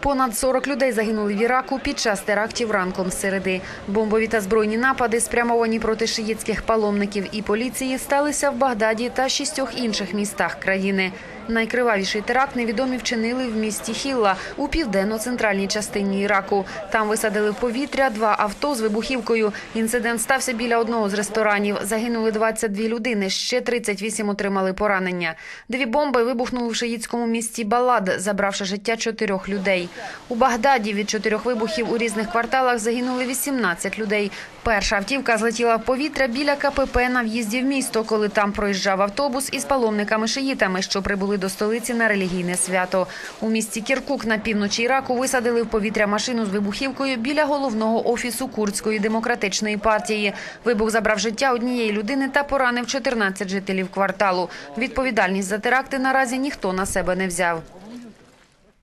Понад 40 людей загинули в Іраку під час терактів ранком середи. Бомбові та збройні напади, спрямовані проти шиїцьких паломників і поліції, сталися в Багдаді та шістьох інших містах країни. Найкривавіший теракт невідомі вчинили в місті Хілла у південно-центральній частині Іраку. Там висадили в повітря два авто з вибухівкою. Інцидент стався біля одного з ресторанів. Загинули 22 людини, ще 38 отримали поранення. Дві бомби вибухнули в шиїцькому місті Балад, забравши життя чотирьох людей. У Багдаді від чотирьох вибухів у різних кварталах загинули 18 людей. Перша автівка злетіла в повітря біля КПП на в'їзді в місто, коли там проїжджав автобус із паломниками-шиїтами, що прибули до столиці на релігійне свято. У місті Кіркук на півночі Іраку висадили в повітря машину з вибухівкою біля головного офісу Курдської демократичної партії. Вибух забрав життя однієї людини та поранив 14 жителів кварталу. Відповідальність за теракти наразі ніхто на себе не взяв.